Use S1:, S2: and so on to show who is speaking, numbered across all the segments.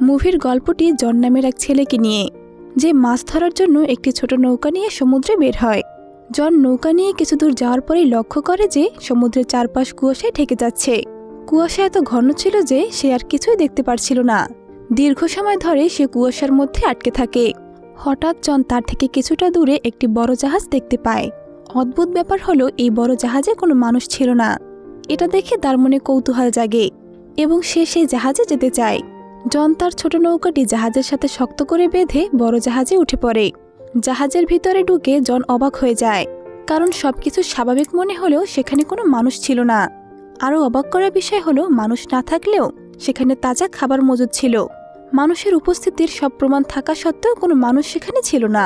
S1: মুভির গল্পটি জন নামের এক ছেলেকে নিয়ে, যে মাছ ধরার জন্য একটি ছোট নৌকা নিয়ে সমুদ্রে বের হয়। জন নৌকা নিয়ে কিছু দূর যাওয়ার পরেই লক্ষ্য করে যে সমুদ্রের চারপাশ কুয়াশায় ঢেকে যাচ্ছে। কুয়াশা এত ঘন ছিল যে সে আর কিছুই দেখতে পারছিল না। দীর্ঘ সময় ধরে সে কুয়াশার মধ্যে আটকে থাকে। হঠাৎ জন তার থেকে কিছুটা দূরে একটি বড় জাহাজ দেখতে পায়। অদ্ভুত ব্যাপার হলো, এই বড় জাহাজে কোনো মানুষ ছিল না। এটা দেখে তার মনে কৌতূহল জাগে এবং সে সেই জাহাজে যেতে চায়। জন তার ছোট নৌকাটি জাহাজের সাথে শক্ত করে বেঁধে বড় জাহাজে উঠে পড়ে। জাহাজের ভিতরে ঢুকে জন অবাক হয়ে যায়। কারণ সবকিছু স্বাভাবিক মনে হলেও সেখানে কোনো মানুষ ছিল না। আরও অবাক করার বিষয় হলো, মানুষ না থাকলেও সেখানে তাজা খাবার মজুদ ছিল। মানুষের উপস্থিতির সব প্রমাণ থাকা সত্ত্বেও কোনো মানুষ সেখানে ছিল না।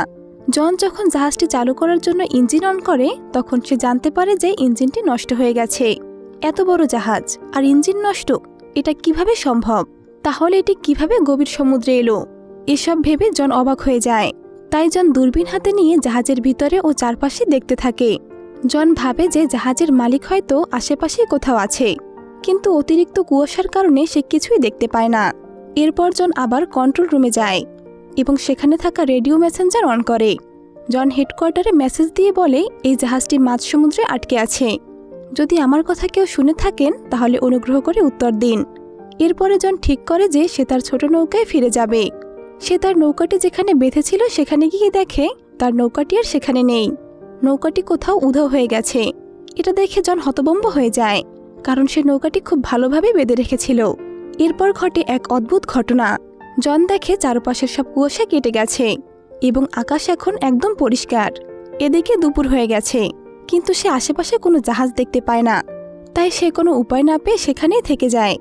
S1: জন যখন জাহাজটি চালু করার জন্য ইঞ্জিন অন করে, তখন সে জানতে পারে যে ইঞ্জিনটি নষ্ট হয়ে গেছে। এত বড় জাহাজ, আর ইঞ্জিন নষ্ট, এটা কীভাবে সম্ভব? তাহলে এটি কীভাবে গভীর সমুদ্রে এলো? এসব ভেবে জন অবাক হয়ে যায়। তাই জন দূরবীন হাতে নিয়ে জাহাজের ভিতরে ও চারপাশে দেখতে থাকে। জন ভাবে যে জাহাজের মালিক হয়তো আশেপাশে কোথাও আছে। কিন্তু অতিরিক্ত কুয়াশার কারণে সে কিছুই দেখতে পায় না। এরপর জন আবার কন্ট্রোল রুমে যায় এবং সেখানে থাকা রেডিও মেসেঞ্জার অন করে। জন হেডকোয়ার্টারে মেসেজ দিয়ে বলে, এই জাহাজটি মাঝ সমুদ্রে আটকে আছে। যদি আমার কথা কেউ শুনে থাকেন, তাহলে অনুগ্রহ করে উত্তর দিন। এরপরে জন ঠিক করে যে সে তার ছোট নৌকায় ফিরে যাবে। সে তার নৌকাটি যেখানে বেঁধেছিল সেখানে গিয়ে দেখে তার নৌকাটি আর সেখানে নেই। নৌকাটি কোথাও উধাও হয়ে গেছে। এটা দেখে জন হতবম্ব হয়ে যায়, কারণ সে নৌকাটি খুব ভালোভাবে বেঁধে রেখেছিল। এরপর ঘটে এক অদ্ভুত ঘটনা। জন দেখে চারপাশের সব কুয়াশা কেটে গেছে এবং আকাশ এখন একদম পরিষ্কার। এদিকে দুপুর হয়ে গেছে, কিন্তু সে আশেপাশে কোনো জাহাজ দেখতে পায় না। তাই সে কোনো উপায় না পেয়ে সেখানেই থেকে যায়।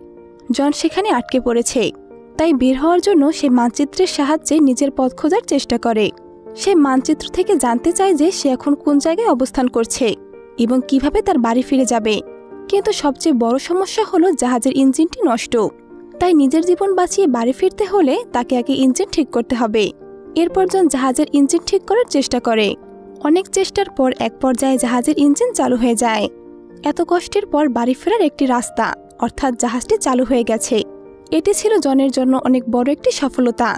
S1: জন সেখানে আটকে পড়েছে। তাই বের হওয়ার জন্য সে মানচিত্রের সাহায্যে নিজের পথ খোঁজার চেষ্টা করে। সে মানচিত্র থেকে জানতে চায় যে সে এখন কোন জায়গায় অবস্থান করছে এবং কীভাবে তার বাড়ি ফিরে যাবে। কিন্তু সবচেয়ে বড় সমস্যা হলো জাহাজের ইঞ্জিনটি নষ্ট। তাই নিজের জীবন বাঁচিয়ে বাড়ি ফিরতে হলে তাকে আগে ইঞ্জিন ঠিক করতে হবে। এরপর জন জাহাজের ইঞ্জিন ঠিক করার চেষ্টা করে। অনেক চেষ্টার পর এক পর্যায়ে জাহাজের ইঞ্জিন চালু হয়ে যায়। এত কষ্টের পর বাড়ি ফেরার একটি রাস্তা। অর্থাৎ জাহাজটি চালু হয়ে গেছে। এটি ছিল জনের জন্য অনেক বড় একটি সফলতা।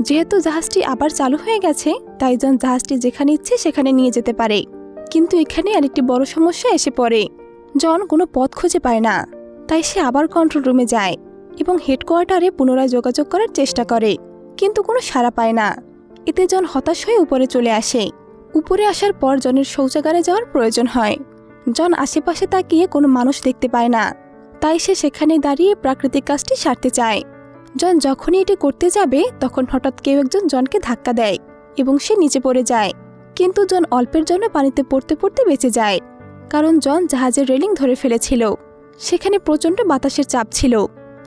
S1: যেহেতু জাহাজটি আবার চালু হয়ে গেছে, তাই জন জাহাজটি যেখানে ইচ্ছে সেখানে নিয়ে যেতে পারে। কিন্তু এখানে আরেকটি বড় সমস্যা এসে পড়ে। জন কোনো পথ খুঁজে পায় না, তাই সে আবার কন্ট্রোল রুমে যায় এবং হেডকোয়ার্টারে পুনরায় যোগাযোগ করার চেষ্টা করে, কিন্তু কোনো সাড়া পায় না। এতে জন হতাশ হয়ে উপরে চলে আসে। উপরে আসার পর জনের শৌচাগারে যাওয়ার প্রয়োজন হয়। জন আশেপাশে তাকিয়ে কোনো মানুষ দেখতে পায় না। তাই সে সেখানে দাঁড়িয়ে প্রাকৃতিক কাজটি সারতে চায়। জন যখনই এটি করতে যাবে, তখন হঠাৎ কেউ একজন জনকে ধাক্কা দেয় এবং সে নিচে পড়ে যায়। কিন্তু জন অল্পের জন্য পানিতে পড়তে পড়তে বেঁচে যায়, কারণ জন জাহাজের রেলিং ধরে ফেলেছিল। সেখানে প্রচণ্ড বাতাসের চাপ ছিল।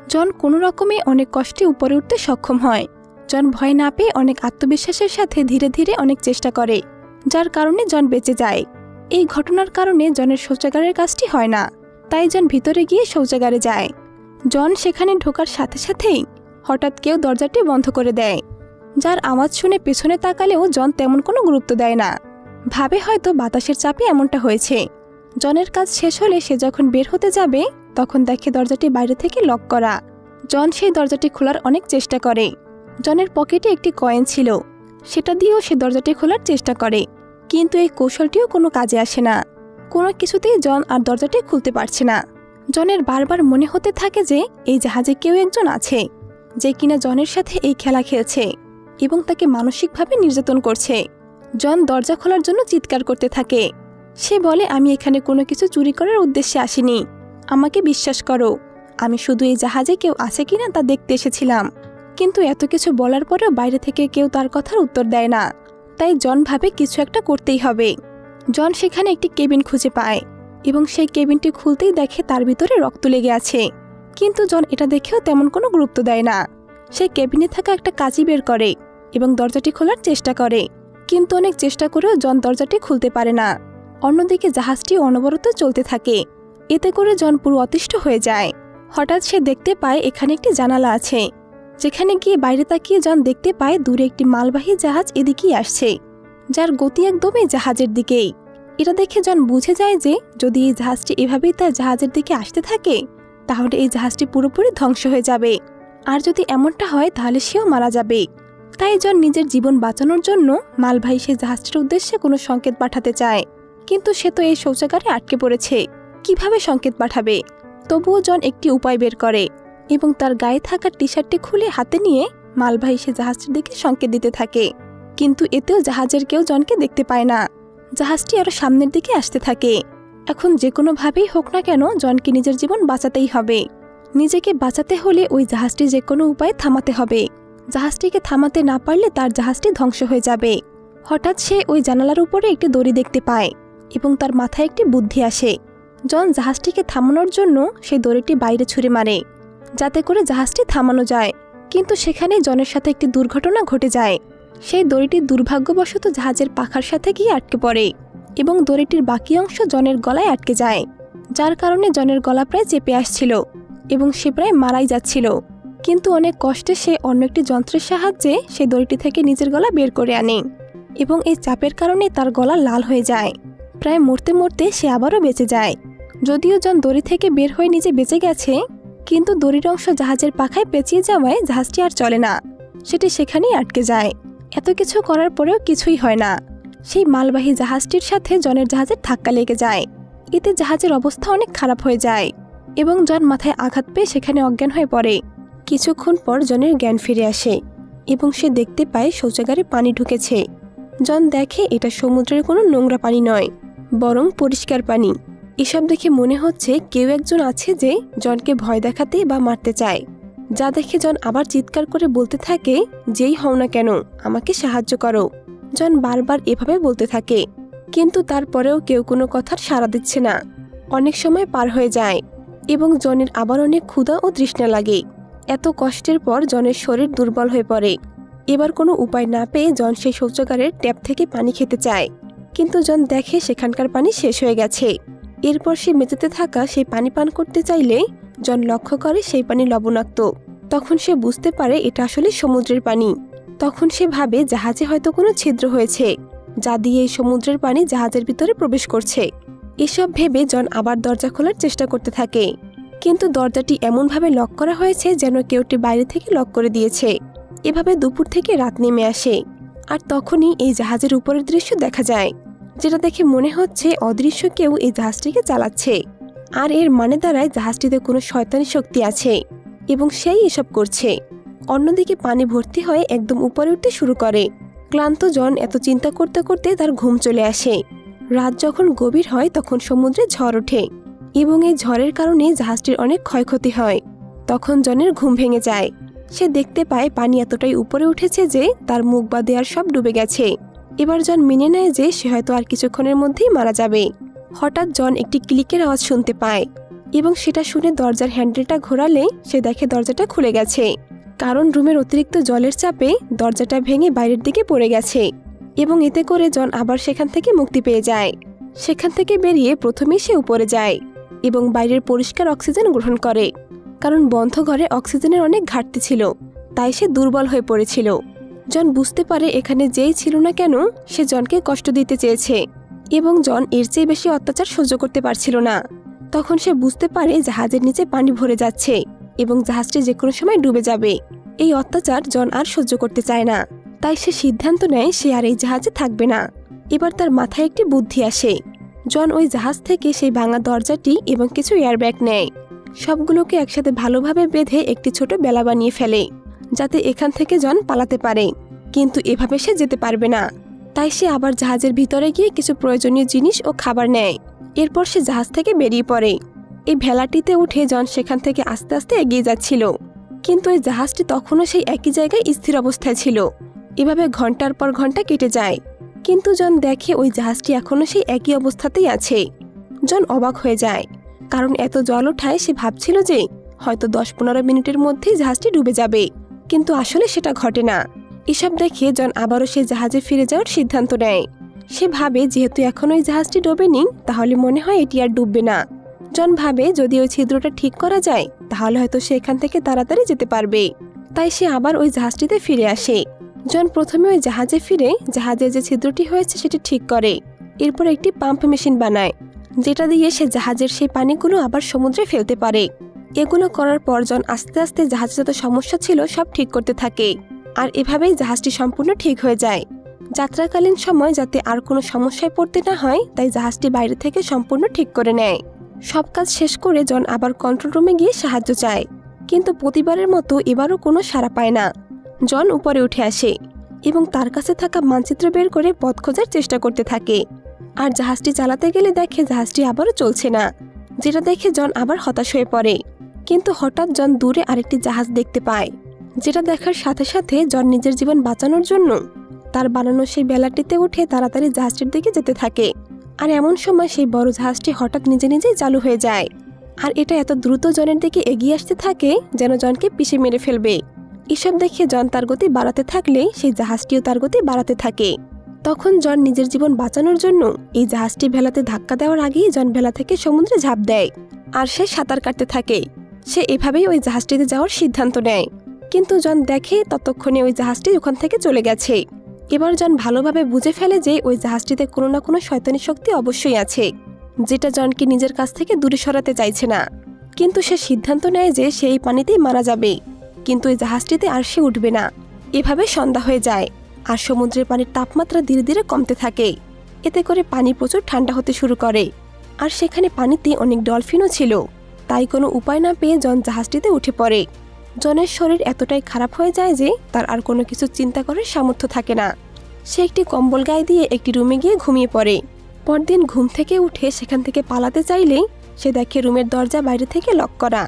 S1: জন কোনো রকমে অনেক কষ্টে উপরে উঠতে সক্ষম হয়। জন ভয় না পেয়ে অনেক আত্মবিশ্বাসের সাথে ধীরে ধীরে অনেক চেষ্টা করে, যার কারণে জন বেঁচে যায়। এই ঘটনার কারণে জনের শৌচাগারের কাজটি হয় না। তাই জন ভিতরে গিয়ে শৌচাগারে যায়। জন সেখানে ঢোকার সাথে সাথেই হঠাৎ কেউ দরজাটি বন্ধ করে দেয়। যার আওয়াজ শুনে পেছনে তাকালেও জন তেমন কোনো গুরুত্ব দেয় না। ভাবে হয়তো বাতাসের চাপে এমনটা হয়েছে। জনের কাজ শেষ হলে সে যখন বের হতে যাবে, তখন দেখে দরজাটি বাইরে থেকে লক করা। জন সেই দরজাটি খোলার অনেক চেষ্টা করে। জনের পকেটে একটি কয়েন ছিল। সেটা দিয়েও সে দরজাটি খোলার চেষ্টা করে। কিন্তু এই কৌশলটিও কোনো কাজে আসে না। কোনো কিছুতেই জন আর দরজাটি খুলতে পারছে না। জনের বারবার মনে হতে থাকে যে এই জাহাজে কেউ একজন আছে, যে কিনা জনের সাথে এই খেলা খেলছে এবং তাকে মানসিকভাবে নির্যাতন করছে। জন দরজা খোলার জন্য চিৎকার করতে থাকে। সে বলে, আমি এখানে কোনো কিছু চুরি করার উদ্দেশ্যে আসিনি। আমাকে বিশ্বাস করো, আমি শুধু এই জাহাজে কেউ আছে কিনা তা দেখতে এসেছিলাম। কিন্তু এত কিছু বলার পরেও বাইরে থেকে কেউ তার কথার উত্তর দেয় না। তাই জন ভাবে কিছু একটা করতেই হবে। জন সেখানে একটি কেবিন খুঁজে পায় এবং সেই কেবিনটি খুলতেই দেখে তার ভিতরে রক্ত লেগে আছে। কিন্তু জন এটা দেখেও তেমন কোনো গুরুত্ব দেয় না। সে কেবিনে থাকা একটা কাঁচি বের করে এবং দরজাটি খোলার চেষ্টা করে। কিন্তু অনেক চেষ্টা করেও জন দরজাটি খুলতে পারে না। অন্যদিকে জাহাজটি অনবরত চলতে থাকে। এতে করে জন পুরো অতিষ্ঠ হয়ে যায়। হঠাৎ সে দেখতে পায় এখানে একটি জানালা আছে। যেখানে গিয়ে বাইরে তাকিয়ে জন দেখতে পায় দূরে একটি মালবাহী জাহাজ এদিকেই আসছে। যার গতি একদমই জাহাজের দিকেই। এটা দেখে জন বুঝে যায় যে, যদি এই জাহাজটি এভাবেই তার জাহাজের দিকে আসতে থাকে, তাহলে এই জাহাজটি পুরোপুরি ধ্বংস হয়ে যাবে। আর যদি এমনটা হয়, তাহলে সেও মারা যাবে। তাই জন নিজের জীবন বাঁচানোর জন্য মালবাহী সেই জাহাজটির উদ্দেশ্যে কোনো সংকেত পাঠাতে চায়। কিন্তু সে তো এই শৌচাগারে আটকে পড়েছে। কীভাবে সংকেত পাঠাবে? তবুও জন একটি উপায় বের করে এবং তার গায়ে থাকা টি শার্টটি খুলে হাতে নিয়ে মালবাহী সে জাহাজটির দিকে সংকেত দিতে থাকে। কিন্তু এতেও জাহাজের কেউ জনকে দেখতে পায় না। জাহাজটি আরও সামনের দিকে আসতে থাকে। এখন যে কোনোভাবেই হোক না কেন জনকে নিজের জীবন বাঁচাতেই হবে। নিজেকে বাঁচাতে হলে ওই জাহাজটি যে কোনো উপায়ে থামাতে হবে। জাহাজটিকে থামাতে না পারলে তার জাহাজটি ধ্বংস হয়ে যাবে। হঠাৎ সে ওই জানালার উপরে একটি দড়ি দেখতে পায় এবং তার মাথায় একটি বুদ্ধি আসে। জন জাহাজটিকে থামানোর জন্য সেই দড়িটি বাইরে ছুঁড়ে মারে, যাতে করে জাহাজটি থামানো যায়। কিন্তু সেখানে জনের সাথে একটি দুর্ঘটনা ঘটে যায়। সেই দড়িটি দুর্ভাগ্যবশত জাহাজের পাখার সাথে গিয়ে আটকে পড়ে এবং দড়িটির বাকি অংশ জনের গলায় আটকে যায়, যার কারণে জনের গলা প্রায় চেপে আসছিল এবং সে প্রায় মারাই যাচ্ছিল। কিন্তু অনেক কষ্টে সে অন্য একটি যন্ত্রের সাহায্যে সেই দড়িটি থেকে নিজের গলা বের করে আনে এবং এই চাপের কারণে তার গলা লাল হয়ে যায়। প্রায় মরতে মরতে সে আবারও বেঁচে যায়। যদিও জন দড়ি থেকে বের হয়ে নিজে বেঁচে গেছে, কিন্তু দড়ির অংশ জাহাজের পাখায় পেঁচিয়ে যাওয়ায় জাহাজটি আর চলে না। সেটি সেখানেই আটকে যায়। এত কিছু করার পরেও কিছুই হয় না। সেই মালবাহী জাহাজটির সাথে জনের জাহাজের ধাক্কা লেগে যায়। এতে জাহাজের অবস্থা অনেক খারাপ হয়ে যায় এবং জন মাথায় আঘাত পেয়ে সেখানে অজ্ঞান হয়ে পড়ে। কিছুক্ষণ পর জনের জ্ঞান ফিরে আসে এবং সে দেখতে পায় শৌচাগারে পানি ঢুকেছে। জন দেখে এটা সমুদ্রের কোনো নোংরা পানি নয়, বরং পরিষ্কার পানি। এসব দেখে মনে হচ্ছে কেউ একজন আছে যে জনকে ভয় দেখাতে বা মারতে চায়। যা দেখে জন আবার চিৎকার করে বলতে থাকে, যেই হও না কেন, আমাকে সাহায্য করো। জন বারবার এভাবে বলতে থাকে, কিন্তু তারপরেও কেউ কোনো কথার সাড়া দিচ্ছে না। অনেক সময় পার হয়ে যায়, এবং জনের আবার অনেক ক্ষুধা ও তৃষ্ণা লাগে। এত কষ্টের পর জনের শরীর দুর্বল হয়ে পড়ে। এবার কোনো উপায় না পেয়ে জন সেই শৌচাগারের ট্যাপ থেকে পানি খেতে চায়। কিন্তু জন দেখে সেখানকার পানি শেষ হয়ে গেছে। এরপর সে মেঝেতে থাকা সেই পানি পান করতে চাইলে জন লক্ষ্য করে সেই পানি লবণাক্ত। তখন সে বুঝতে পারে এটা আসলে সমুদ্রের পানি। তখন সে ভাবে জাহাজে হয়তো কোনো ছিদ্র হয়েছে, যা দিয়ে এই সমুদ্রের পানি জাহাজের ভিতরে প্রবেশ করছে। এসব ভেবে জন আবার দরজা খোলার চেষ্টা করতে থাকে। কিন্তু দরজাটি এমনভাবে লক করা হয়েছে যেন কেউটি বাইরে থেকে লক করে দিয়েছে। এভাবে দুপুর থেকে রাত নেমে আসে, আর তখনই এই জাহাজের উপরের দৃশ্য দেখা যায়, যেটা দেখে মনে হচ্ছে অদৃশ্য কেউ এই জাহাজটিকে চালাচ্ছে। আর এর মানে দাঁড়ায় জাহাজটিতে কোনো শয়তানি শক্তি আছে এবং সেই এসব করছে। অন্যদিকে পানি ভর্তি হয়ে একদম উপরে উঠতে শুরু করে। ক্লান্ত জন এত চিন্তা করতে করতে তার ঘুম চলে আসে। রাত যখন গভীর হয় তখন সমুদ্রে ঝড় ওঠে এবং এই ঝড়ের কারণে জাহাজটির অনেক ক্ষয়ক্ষতি হয়। তখন জনের ঘুম ভেঙে যায়। সে দেখতে পায় পানি এতটাই উপরে উঠেছে যে তার মুখ বা দেয়ার সব ডুবে গেছে। এবার জন মেনে নেয় যে সে হয়তো আর কিছুক্ষণের মধ্যেই মারা যাবে। হঠাৎ জন একটি ক্লিকের আওয়াজ শুনতে পায় এবং সেটা শুনে দরজার হ্যান্ডেলটা ঘোরালে সে দেখে দরজাটা খুলে গেছে। কারণ রুমের অতিরিক্ত জলের চাপে দরজাটা ভেঙে বাইরের দিকে পড়ে গেছে এবং এতে করে জন আবার সেখান থেকে মুক্তি পেয়ে যায়। সেখান থেকে বেরিয়ে প্রথমেই সে উপরে যায় এবং বাইরের পরিষ্কার অক্সিজেন গ্রহণ করে। কারণ বন্ধ ঘরে অক্সিজেনের অনেক ঘাটতি ছিল, তাই সে দুর্বল হয়ে পড়েছিল। জন বুঝতে পারে এখানে যেই ছিল না কেন, সে জনকে কষ্ট দিতে চেয়েছে। এবং জন এর চেয়ে বেশি অত্যাচার সহ্য করতে পারছিল না। তখন সে বুঝতে পারে জাহাজের নিচে পানি ভরে যাচ্ছে এবং জাহাজটি যে কোনো সময় ডুবে যাবে। এই অত্যাচার জন আর সহ্য করতে চায় না। তাই সে সিদ্ধান্ত নেয় সে আর এই জাহাজে থাকবে না। এবার তার মাথায় একটি বুদ্ধি আসে। জন ওই জাহাজ থেকে সেই ভাঙা দরজাটি এবং কিছু এয়ারব্যাগ নেয়। সবগুলোকে একসাথে ভালোভাবে বেঁধে একটি ছোট বেলা বানিয়ে ফেলে, যাতে এখান থেকে জন পালাতে পারে। কিন্তু এভাবে সে যেতে পারবে না। তাই সে আবার জাহাজের ভিতরে গিয়ে কিছু প্রয়োজনীয় জিনিস ও খাবার নেয়। এরপর সে জাহাজ থেকে বেরিয়ে পড়ে। এই ভেলাটিতে উঠে জন সেখান থেকে আস্তে আস্তে এগিয়ে যাচ্ছিল। কিন্তু এই জাহাজটি তখনও সেই একই জায়গায় স্থির অবস্থায় ছিল। এভাবে ঘণ্টার পর ঘণ্টা কেটে যায়। কিন্তু জন দেখে ওই জাহাজটি এখনও সেই একই অবস্থাতেই আছে। জন অবাক হয়ে যায়। কারণ এত জল ওঠায় সে ভাবছিল যে হয়তো দশ পনেরো মিনিটের মধ্যেই জাহাজটি ডুবে যাবে। কিন্তু আসলে সেটা ঘটে না। এসব দেখে জন আবারও সে জাহাজে ফিরে যাওয়ার সিদ্ধান্ত নেয়। সে ভাবে, যেহেতু এখন ওই জাহাজটি ডোবেনি তাহলে মনে হয় এটি আর ডুববে না। জন ভাবে, যদি ওই ছিদ্রটা ঠিক করা যায়, তাহলে হয়তো সে এখান থেকে তাড়াতাড়ি যেতে পারবে। তাই সে আবার ওই জাহাজটিতে ফিরে আসে। জন প্রথমে ওই জাহাজে ফিরে জাহাজে যে ছিদ্রটি হয়েছে সেটি ঠিক করে। এরপর একটি পাম্প মেশিন বানায়, যেটা দিয়ে সে জাহাজের সেই পানিগুলো আবার সমুদ্রে ফেলতে পারে। এগুলো করার পর জন আস্তে আস্তে জাহাজে যত সমস্যা ছিল সব ঠিক করতে থাকে। আর এভাবেই জাহাজটি সম্পূর্ণ ঠিক হয়ে যায়। যাত্রাকালীন সময় যাতে আর কোনো সমস্যায় পড়তে না হয়, তাই জাহাজটি বাইরে থেকে সম্পূর্ণ ঠিক করে নেয়। সব কাজ শেষ করে জন আবার কন্ট্রোল রুমে গিয়ে সাহায্য চায়। কিন্তু প্রতিবারের মতো এবারও কোনো সাড়া পায় না। জন উপরে উঠে আসে এবং তার কাছে থাকা মানচিত্র বের করে পথ খোঁজার চেষ্টা করতে থাকে। আর জাহাজটি চালাতে গেলে দেখে জাহাজটি আবারও চলছে না, যেটা দেখে জন আবার হতাশ হয়ে পড়ে। কিন্তু হঠাৎ জন দূরে আরেকটি জাহাজ দেখতে পায়। যেটা দেখার সাথে সাথে জন নিজের জীবন বাঁচানোর জন্য তার বানানো সেই বেলাটিতে উঠে তাড়াতাড়ি জাহাজটির দিকে যেতে থাকে। আর এমন সময় সেই বড় জাহাজটি হঠাৎ নিজে নিজেই চালু হয়ে যায়। আর এটা এত দ্রুত জনের দিকে এগিয়ে আসতে থাকে যেন জনকে পিষে মেরে ফেলবে। এসব দেখে জন তার গতি বাড়াতে থাকলে সেই জাহাজটিও তার গতি বাড়াতে থাকে। তখন জন নিজের জীবন বাঁচানোর জন্য এই জাহাজটি ভেলাতে ধাক্কা দেওয়ার আগেই জন ভেলা থেকে সমুদ্রে ঝাঁপ দেয়। আর সে সাঁতার কাটতে থাকে। সে এভাবেই ওই জাহাজটিতে যাওয়ার সিদ্ধান্ত নেয়। কিন্তু জন দেখে ততক্ষণে ওই জাহাজটি ওখান থেকে চলে গেছে। এবার জন ভালোভাবে বুঝে ফেলে যে ওই জাহাজটিতে কোনো না কোনো শয়তানি শক্তি অবশ্যই আছে, যেটা জনকে নিজের কাছ থেকে দূরে সরাতে চাইছে না। কিন্তু সে সিদ্ধান্ত নেয় যে সে এই পানিতেই মারা যাবে। কিন্তু ওই জাহাজটিতে আর সে উঠবে না। এভাবে সন্ধ্যা হয়ে যায়, আর সমুদ্রের পানির তাপমাত্রা ধীরে ধীরে কমতে থাকে। এতে করে পানি প্রচুর ঠান্ডা হতে শুরু করে। আর সেখানে পানিতে অনেক ডলফিনও ছিল। তাই কোনো উপায় না পেয়ে জন জাহাজটিতে উঠে পড়ে। জনের শরীর এতটাই খারাপ হয়ে যায় যে তার আর কোনো কিছু চিন্তা করার সামর্থ্য থাকে না। সে একটি কম্বল গায়ে দিয়ে একটি রুমে গিয়ে ঘুমিয়ে পড়ে। পরদিন ঘুম থেকে উঠে সেখান থেকে পালাতে চাইলেই সে দেখে রুমের দরজা বাইরে থেকে লক করা।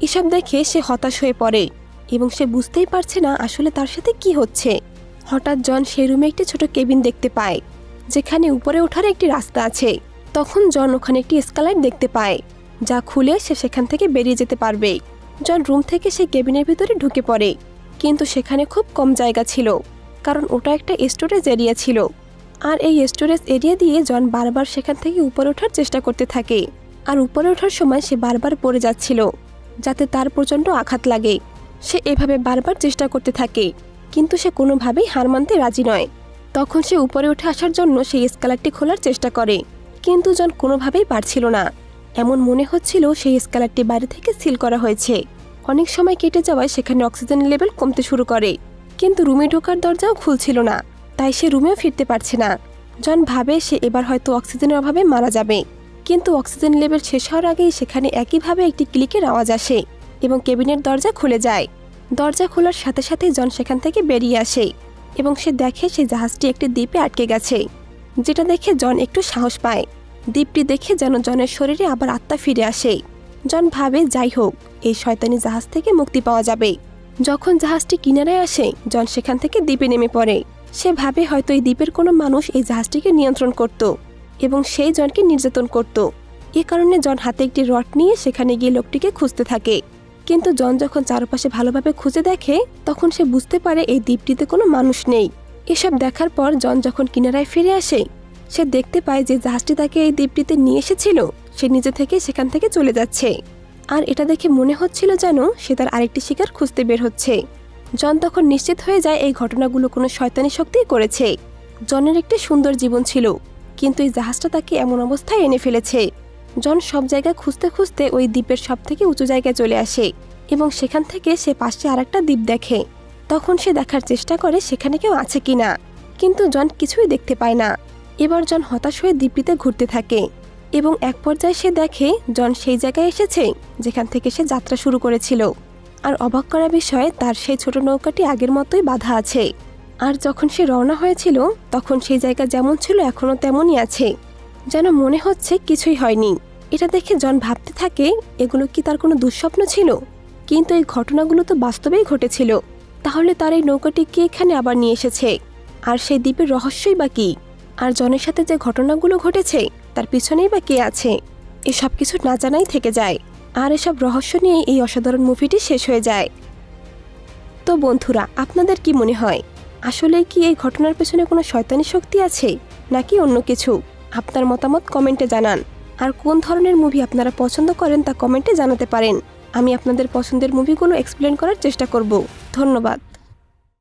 S1: এসব দেখে সে হতাশ হয়ে পড়ে এবং সে বুঝতেই পারছে না আসলে তার সাথে কি হচ্ছে। হঠাৎ জন সেই রুমে একটি ছোট কেবিন দেখতে পায়, যেখানে উপরে ওঠার একটি রাস্তা আছে। তখন জন ওখানে একটি স্কালাইট দেখতে পায়, যা খুলে সে সেখান থেকে বেরিয়ে যেতে পারবে। জন রুম থেকে সেই কেবিনের ভিতরে ঢুকে পড়ে। কিন্তু সেখানে খুব কম জায়গা ছিল, কারণ ওটা একটা স্টোরেজ এরিয়া ছিল। আর এই স্টোরেজ এরিয়া দিয়ে জন বারবার সেখান থেকে উপরে ওঠার চেষ্টা করতে থাকে। আর উপরে ওঠার সময় সে বারবার পড়ে যাচ্ছিল, যাতে তার প্রচণ্ড আঘাত লাগে। সে এভাবে বারবার চেষ্টা করতে থাকে, কিন্তু সে কোনোভাবেই হার মানতে রাজি নয়। তখন সে উপরে উঠে আসার জন্য সেই স্কালারটি খোলার চেষ্টা করে, কিন্তু জন কোনোভাবেই পারছিল না। এমন মনে হচ্ছিল সেই স্কালারটি বাইরে থেকে সিল করা হয়েছে। অনেক সময় কেটে যাওয়ায় সেখানে অক্সিজেন লেভেল কমতে শুরু করে। কিন্তু রুমে ঢোকার দরজাও খুলছিল না, তাই সে রুমেও ফিরতে পারছে না। জন ভাবে সে এবার হয়তো অক্সিজেনের অভাবে মারা যাবে। কিন্তু অক্সিজেন লেভেল শেষ হওয়ার আগেই সেখানে একইভাবে একটি ক্লিকের আওয়াজ আসে এবং কেবিনের দরজা খুলে যায়। দরজা খোলার সাথে সাথে জন সেখান থেকে বেরিয়ে আসে এবং সে দেখে সেই জাহাজটি একটি দ্বীপে আটকে গেছে, যেটা দেখে জন একটু সাহস পায়। দ্বীপটি দেখে যেন জনের শরীরে আবার আত্মা ফিরে আসে। জন ভাবে, যাই হোক, এই শয়তানি জাহাজ থেকে মুক্তি পাওয়া যাবে। যখন জাহাজটি কিনারায় আসে, জন সেখান থেকে দ্বীপে নেমে পড়ে। সে ভাবে, হয়তো এই দ্বীপের কোনো মানুষ এই জাহাজটিকে নিয়ন্ত্রণ করত এবং সেই জনকে নির্যাতন করত। এ কারণে জন হাতে একটি রড নিয়ে সেখানে গিয়ে লোকটিকে খুঁজতে থাকে। কিন্তু জন যখন চারপাশে ভালোভাবে খুঁজে দেখে, তখন সে বুঝতে পারে এই দ্বীপটিতে কোনো মানুষ নেই। এসব দেখার পর জন যখন কিনারায় ফিরে আসে সে দেখতে পায় যে জাহাজটি তাকে এই দ্বীপটিতে নিয়ে এসেছিল। সে নিজে থেকে সেখান থেকে চলে যাচ্ছে। আর এটা দেখে মনে হচ্ছিল যেন সে তার আরেকটি শিকার খুঁজতে বের হচ্ছে। জন তখন নিশ্চিত হয়ে যায় এই ঘটনাগুলো কোনো শয়তানি শক্তিই করেছে। জনের একটি সুন্দর জীবন ছিল, কিন্তু এই জাহাজটা তাকে এমন অবস্থায় এনে ফেলেছে। জন সব জায়গায় খুঁজতে খুঁজতে ওই দ্বীপের সব থেকে উঁচু জায়গায় চলে আসে এবং সেখান থেকে সে পাশে আরেকটা দ্বীপ দেখে। তখন সে দেখার চেষ্টা করে সেখানে কেউ আছে কিনা, কিন্তু জন কিছুই দেখতে পায় না। এবার জন হতাশ হয়ে দ্বীপটিতে ঘুরতে থাকে এবং এক পর্যায়ে সে দেখে জন সেই জায়গায় এসেছে যেখান থেকে সে যাত্রা শুরু করেছিল। আর অবাক করা বিষয়ে তার সেই ছোট নৌকাটি আগের মতোই বাধা আছে। আর যখন সে রওনা হয়েছিল, তখন সেই জায়গা যেমন ছিল, এখনও তেমনই আছে। যেন মনে হচ্ছে কিছুই হয়নি। এটা দেখে জন ভাবতে থাকে, এগুলো কি তার কোনো দুঃস্বপ্ন ছিল? কিন্তু এই ঘটনাগুলো তো বাস্তবেই ঘটেছিল। তাহলে তার এই নৌকাটি কে এখানে আবার নিয়ে এসেছে? আর সেই দ্বীপের রহস্যই বা কি? আর জনের সাথে যে ঘটনাগুলো ঘটেছে, তার পিছনেই বা কে আছে? এসব কিছু না জানাই থেকে যায়। আর এসব রহস্য নিয়ে এই অসাধারণ মুভিটি শেষ হয়ে যায়। তো বন্ধুরা, আপনাদের কি মনে হয়? আসলে কি এই ঘটনার পেছনে কোনো শয়তানি শক্তি আছে, নাকি অন্য কিছু? আপনার মতামত কমেন্টে জানান। আর কোন ধরনের মুভি আপনারা পছন্দ করেন তা কমেন্টে জানাতে পারেন। আমি আপনাদের পছন্দের মুভিগুলো এক্সপ্লেন করার চেষ্টা করব। ধন্যবাদ।